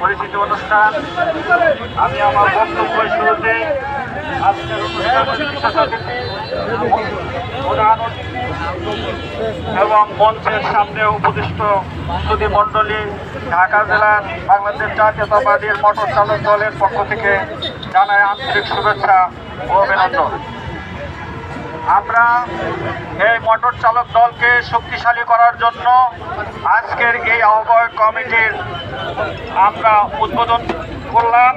পরিচিতি অনুষ্ঠান। আমি আমার বক্তব্য শুরুতে আজকের এবং মঞ্চের সামনে উপদিষ্ট মণ্ডলী, ঢাকা জেলার বাংলাদেশ জাতীয়তাবাদীর মোটর চালক দলের পক্ষ থেকে জানায় আন্তরিক শুভেচ্ছা ও অভিনন্দন। আমরা এই মোটর চালক দলকে শক্তিশালী করার জন্য আজকের এই আহ্বায়ক কমিটির আমরা উদ্বোধন করলাম।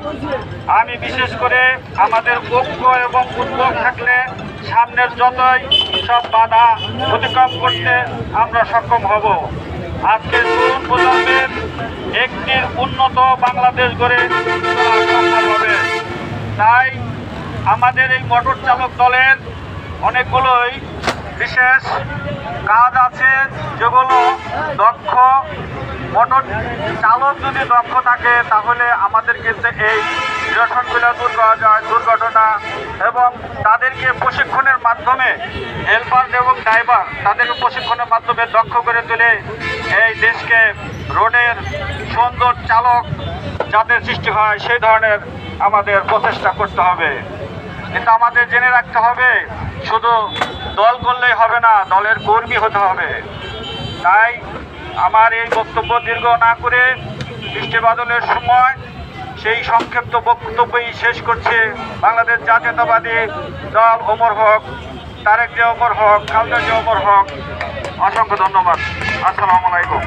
আমি বিশেষ করে আমাদের ঐক্য এবং উদ্যোগ থাকলে সামনের যতই সব বাধা অতিক্রম করতে আমরা সক্ষম হব। আজকে তরুণ প্রজন্মের একটি উন্নত বাংলাদেশ গড়ে তোলা সম্ভব হবে। তাই আমাদের এই মোটর চালক দলের অনেকগুলোই বিশেষ কাজ আছে, যেগুলো দক্ষ মোটর চালক যদি দক্ষ থাকে, তাহলে আমাদের কিন্তু এই নিরসনগুলো দূর করা যায়, দুর্ঘটনা এবং তাদেরকে প্রশিক্ষণের মাধ্যমে হেল্পার এবং ড্রাইভার তাদেরকে প্রশিক্ষণের মাধ্যমে দক্ষ করে তুলে এই দেশকে রোডের সুন্দর চালক যাদের সৃষ্টি হয়, সেই ধরনের আমাদের প্রচেষ্টা করতে হবে। কিন্তু আমাদের জেনে রাখতে হবে, শুধু দল করলেই হবে না, দলের কর্মী হতে হবে। তাই আমার এই বক্তব্য দীর্ঘ না করে বৃষ্টি বাদলের সময় সেই সংক্ষিপ্ত বক্তব্যই শেষ করছে। বাংলাদেশ জাতীয়তাবাদী দল ওমর হক, তারেক যে ওমর হক, খালদা যে ওমর হক, অসংখ্য ধন্যবাদ। আসসালামু আলাইকুম।